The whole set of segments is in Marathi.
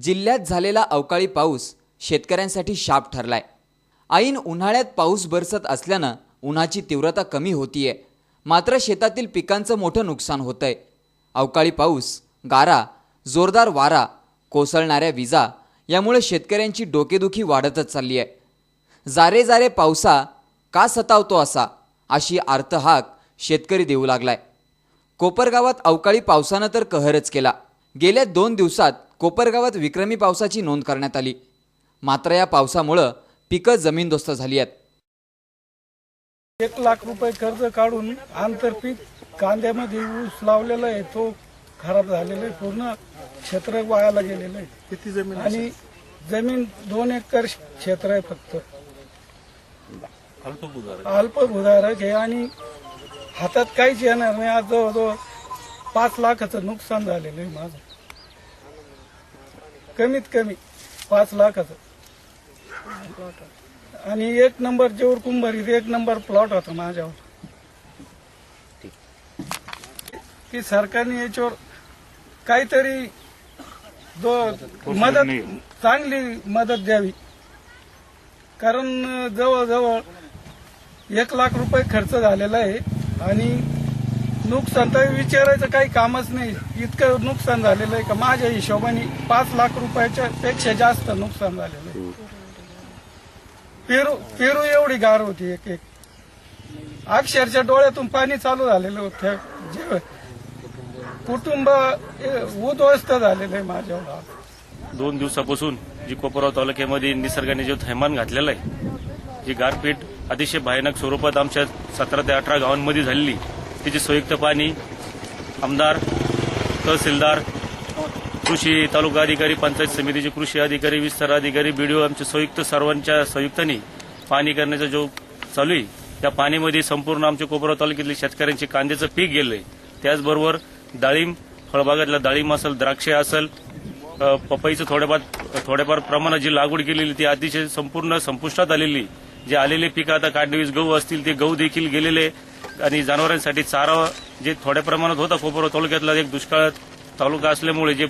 जिल्ह्यात झालेला अवकाळी पाऊस शेतकऱ्यांसाठी शाप ठरलाय. ऐन उन्हाळ्यात पाऊस बरसत असल्यानं उन्हाची तीव्रता कमी होतीये. मात्र शेतातील पिकांचं मोठं नुकसान होतंय. अवकाळी पाऊस गारा जोरदार वारा कोसळणाऱ्या विजा यामुळे शेतकऱ्यांची डोकेदुखी वाढतच चालली आहे जारे जारे पावसा का सतावतो असा अशी आर्तहाक शेतकरी देऊ लागलाय. कोपरगावात अवकाळी पावसानं तर कहरच केला. गेल्या दोन दिवसात कोपरगावात विक्रमी पावसाची नोंद करण्यात आली. मात्र या पावसामुळं पिकं जमीनदोस्त झाली आहेत. एक लाख रुपये कर्ज काढून आंतरपीक कांद्यामध्ये ऊस लावलेला आहे तो खराब झालेला आहे पूर्ण क्षेत्र वायाला गेलेलं आहे. किती जमीन आणि जमीन दोन एकर क्षेत्र आहे फक्त. अल्पभूधारक आहे आणि हातात काहीच येणार नाही. आज जवळजवळ पाच लाखाचं नुकसान झालेलं आहे माझं. कमीत कमी पाच लाखाचं. आणि एक नंबर जेवर कुंभारीत एक नंबर प्लॉट होता माझ्यावर. की सरकारने याच्यावर काहीतरी दो मदत चांगली मदत द्यावी. कारण जवळजवळ एक लाख रुपये खर्च झालेला आहे आणि नुकसान तर विचारायचं काही कामच नाही. इतकं नुकसान झालेलं आहे का? माझ्या हिशोबाने पाच लाख रुपयाच्या पेक्षा जास्त नुकसान झालेलं आहे. पेरू पेरू एवढी गार होती एक एक. अक्षरशः डोळ्यातून पाणी चालू झालेलं होतं. कुटुंब ए, उद्ध्वस्त झालेलं आहे माझ्यावर दोन दिवसापासून जी कोपराव तालुक्यामध्ये निसर्गाने जो थैमान घातलेला आहे जी गारपीट अतिशय भयानक स्वरूपात आमच्या सतरा ते अठरा गावांमध्ये झालेली तिची संयुक्त पाणी आमदार तहसीलदार कृषी तालुका अधिकारी पंचायत समितीचे कृषी अधिकारी विस्तार अधिकारी बीडीओ आमच्या संयुक्त सर्वांच्या संयुक्तांनी पाणी करण्याचा जो चालू आहे त्या पाणीमध्ये संपूर्ण आमच्या कोपराव तालुक्यातले शेतकऱ्यांचे कांद्याचं पीक गेलंय त्याचबरोबर डाळिंब फळबागातला डाळिंब असेल द्राक्षे असेल पपईचं थोड्याफार थोड्याफार प्रमाणात जी लागवड केलेली ती अतिशय संपूर्ण संपुष्टात आलेली जे आलेले पिकं आता काढणीवीस गहू असतील ते गहू देखील गेलेले आणि जनावरांसाठी चारा जे थोड्या प्रमाणात होता कोपराव तालुक्यातला एक दुष्काळ तालुका असल्यामुळे जे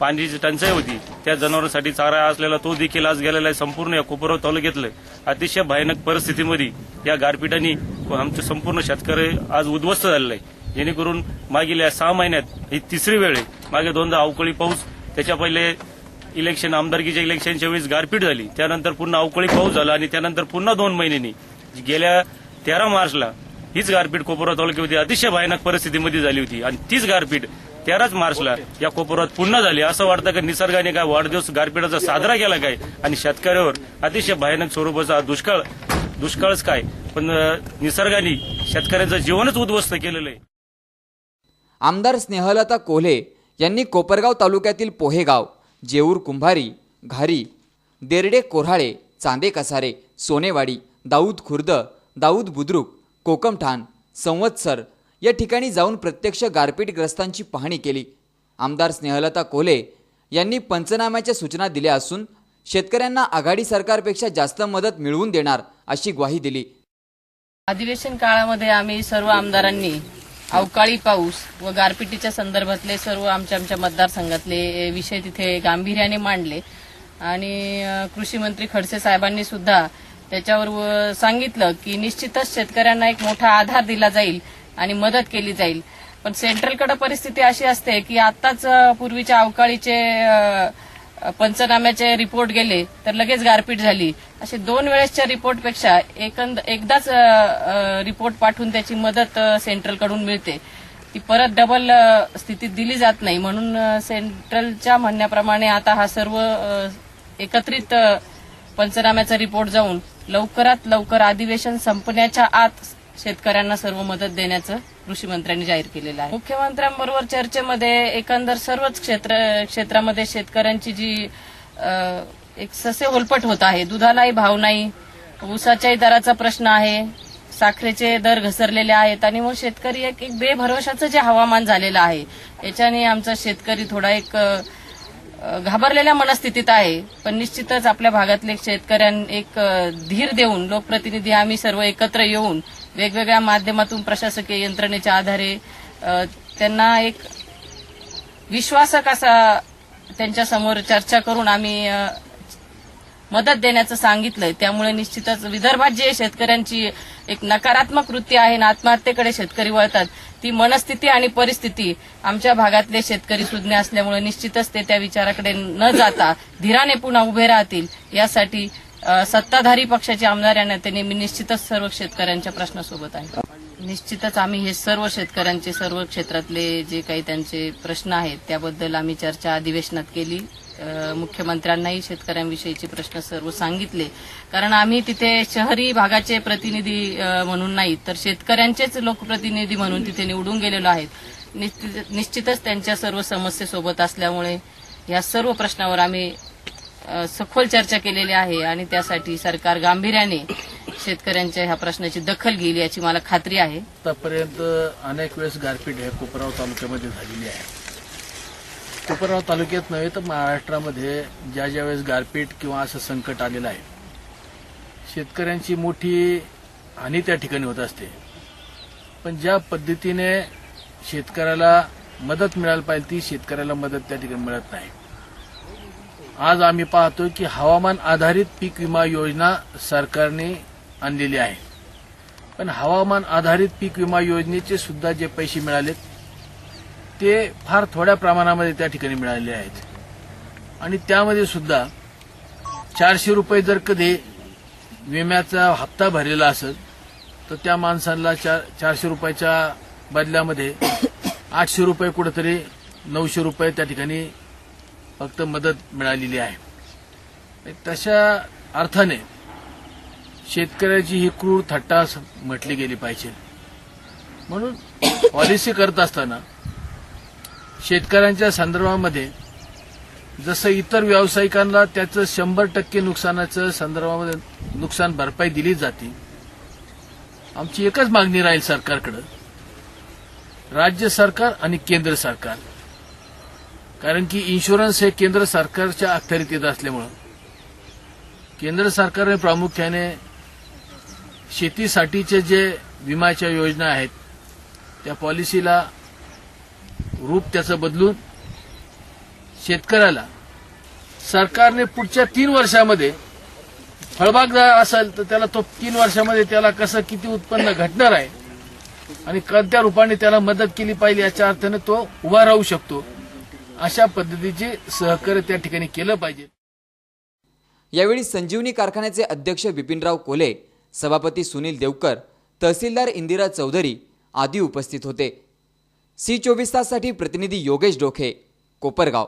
पाण्याची टंचाई होती त्या जनावरांसाठी चारा असलेला तो देखील आज गेलेला आहे संपूर्ण या कोपराव तालुक्यातलं. अतिशय भयानक परिस्थितीमध्ये या गारपीटाने आमचं संपूर्ण शेतकरी आज उद्ध्वस्त झालेलं आहे जेणेकरून मागील या सहा महिन्यात ही तिसरी वेळ आहे. मागे दोनदा अवकाळी पाऊस त्याच्या पहिले इलेक्शन आमदारकीच्या इलेक्शनच्या वेळेस गारपीट झाली. त्यानंतर पुन्हा अवकाळी पाऊस झाला आणि त्यानंतर पुन्हा दोन महिन्यांनी गेल्या तेरा मार्चला हीच गारपीट कोपरा तालुक्यामध्ये अतिशय भयानक परिस्थितीमध्ये झाली होती. आणि तीच गारपीट तेराच मार्चला या कोपरात पुन्हा झाली. असं वाटतं की निसर्गाने काय वाढदिवस गारपीटाचा साजरा केला काय? आणि शेतकऱ्यावर अतिशय भयानक स्वरूपाचा दुष्काळ दुष्काळच काय? पण निसर्गाने शेतकऱ्यांचं जीवनच उद्ध्वस्त केलेलं आहे. आमदार स्नेहलता कोल्हे यांनी कोपरगाव तालुक्यातील पोहेगाव जेऊर कुंभारी घारी देरडे कोऱ्हाळे चांदे कसारे सोनेवाडी दाऊद खुर्द दाऊद बुद्रुक कोकमठाण संवत्सर या ठिकाणी जाऊन प्रत्यक्ष गारपीटग्रस्तांची पाहणी केली. आमदार स्नेहलता कोले यांनी पंचनाम्याच्या सूचना दिल्या असून शेतकऱ्यांना आघाडी सरकारपेक्षा जास्त मदत मिळवून देणार अशी ग्वाही दिली. अधिवेशन काळामध्ये आम्ही सर्व आमदारांनी अवकाळी पाऊस व गारपिटीच्या संदर्भातले सर्व आमच्या आमच्या मतदारसंघातले विषय तिथे गांभीर्याने मांडले. आणि कृषी मंत्री खडसे साहेबांनी सुद्धा त्याच्यावर व- सांगितलं की निश्चितच शेतकऱ्यांना एक मोठा आधार दिला जाईल आणि मदत केली जाईल. पण सेंट्रलकडे परिस्थिती अशी असते की आताच पूर्वीच्या अवकाळीचे पंचनाम्याचे रिपोर्ट गेले तर लगेच गारपीट झाली. असे दोन वेळेसच्या रिपोर्टपेक्षा एकंद एकदाच रिपोर्ट पाठवून त्याची मदत सेंट्रलकडून मिळते. ती परत डबल स्थितीत दिली जात नाही. म्हणून सेंट्रलच्या म्हणण्याप्रमाणे आता हा सर्व एकत्रित पंचनाम्याचा रिपोर्ट जाऊन लवकरात लवकर अधिवेशन संपण्याच्या आत शेतकऱ्यांना सर्व मदत देण्याचं कृषी मंत्र्यांनी जाहीर केलेलं आहे. मुख्यमंत्र्यांबरोबर चर्चेमध्ये एकंदर सर्वच क्षेत्र क्षेत्रामध्ये शेतकऱ्यांची जी एक ससे होलपट होत आहे. दुधालाही भाव नाही. ऊसाच्याही दराचा प्रश्न आहे. साखरेचे दर घसरलेले आहेत आणि मग शेतकरी एक एक बेभरवशाचं जे हवामान झालेलं आहे याच्याने आमचा शेतकरी थोडा एक घाबरलेल्या मनस्थितीत आहे. पण निश्चितच आपल्या भागातले शेतकऱ्यांना एक धीर देऊन लोकप्रतिनिधी आम्ही सर्व एकत्र येऊन वेगवेगळ्या माध्यमातून प्रशासकीय यंत्रणेच्या आधारे त्यांना एक विश्वासक असा त्यांच्यासमोर चर्चा करून आम्ही मदत देण्याचं सांगितलंय. त्यामुळे निश्चितच विदर्भात जे शेतकऱ्यांची एक नकारात्मक वृत्ती आहे ना आत्महत्येकडे शेतकरी वळतात ती मनस्थिती आणि परिस्थिती आमच्या भागातले शेतकरी सुज्ञ असल्यामुळे निश्चितच ते त्या विचाराकडे न जाता धीराने पुन्हा उभे राहतील. यासाठी सत्ताधारी पक्षाचे आमदार या नेत्यांनी मी निश्चितच सर्व शेतकऱ्यांच्या प्रश्नासोबत आहे. निश्चितच आम्ही हे सर्व शेतकऱ्यांचे सर्व क्षेत्रातले जे काही त्यांचे प्रश्न आहेत त्याबद्दल आम्ही चर्चा अधिवेशनात केली. मुख्यमंत्र्यांनाही शेतकऱ्यांविषयीचे प्रश्न सर्व सांगितले. कारण आम्ही तिथे शहरी भागाचे प्रतिनिधी म्हणून नाही तर शेतकऱ्यांचेच लोकप्रतिनिधी म्हणून तिथे निवडून गेलेलो आहेत. निश्चित- निश्चितच त्यांच्या सर्व समस्येसोबत असल्यामुळे या सर्व प्रश्नावर आम्ही सखोल चर्चा केलेली आहे आणि त्यासाठी सरकार गांभीर्याने शेतकऱ्यांच्या ह्या प्रश्नाची दखल घेईल याची मला खात्री आहे. आतापर्यंत अनेक वेळेस गारपीट हे कोपराव तालुक्यामध्ये झालेली आहे. कोपरगाव तालुक्यात नव्हे तर महाराष्ट्रामध्ये ज्या ज्या वेळेस गारपीट किंवा असं संकट आलेलं आहे शेतकऱ्यांची मोठी हानी त्या ठिकाणी होत असते. पण ज्या पद्धतीने शेतकऱ्याला मदत मिळायला पाहिजे ती शेतकऱ्याला मदत त्या ठिकाणी मिळत नाही. आज आम्ही पाहतो की हवामान आधारित पीक विमा योजना सरकारने आणलेली आहे. पण हवामान आधारित पीक विमा योजनेचे सुद्धा जे पैसे मिळालेत ते फार थोड्या प्रमाणामध्ये त्या ठिकाणी मिळालेले आहेत. आणि त्यामध्ये सुद्धा चारशे रुपये जर कधी विम्याचा हप्ता भरलेला असेल तर त्या माणसांना चार चारशे रुपयाच्या बदल्यामध्ये आठशे रुपये कुठेतरी नऊशे रुपये त्या ठिकाणी फक्त मदत मिळालेली आहे. तशा अर्थाने शेतकऱ्याची ही क्रूर थट्टा म्हटली गेली पाहिजे. म्हणून पॉलिसी करत असताना शेतकऱ्यांच्या संदर्भामध्ये जसं इतर व्यावसायिकांना त्याचं शंभर टक्के नुकसानाचं संदर्भामध्ये नुकसान भरपाई दिली जाते. आमची एकच मागणी राहील सरकारकडं. राज्य सरकार आणि केंद्र सरकार. कारण की इन्शुरन्स हे केंद्र सरकारच्या अखत्यारीत येत असल्यामुळं केंद्र सरकारने प्रामुख्याने शेतीसाठीचे जे विम्याच्या योजना आहेत त्या पॉलिसीला रूप त्याचं बदलून शेतकऱ्याला सरकारने पुढच्या तीन वर्षामध्ये फळबाग जर असेल तर त्याला तो तीन वर्षामध्ये त्याला कसं किती उत्पन्न घटणार आहे आणि कोणत्या रूपाने त्याला मदत केली पाहिजे याच्या अर्थाने तो उभा राहू शकतो. अशा पद्धतीचे सहकार्य त्या ठिकाणी केलं पाहिजे. यावेळी संजीवनी कारखान्याचे अध्यक्ष बिपिनराव कोले सभापती सुनील देवकर तहसीलदार इंदिरा चौधरी आदी उपस्थित होते. सी चोवीस ताससाठी प्रतिनिधी योगेश डोखे कोपरगाव.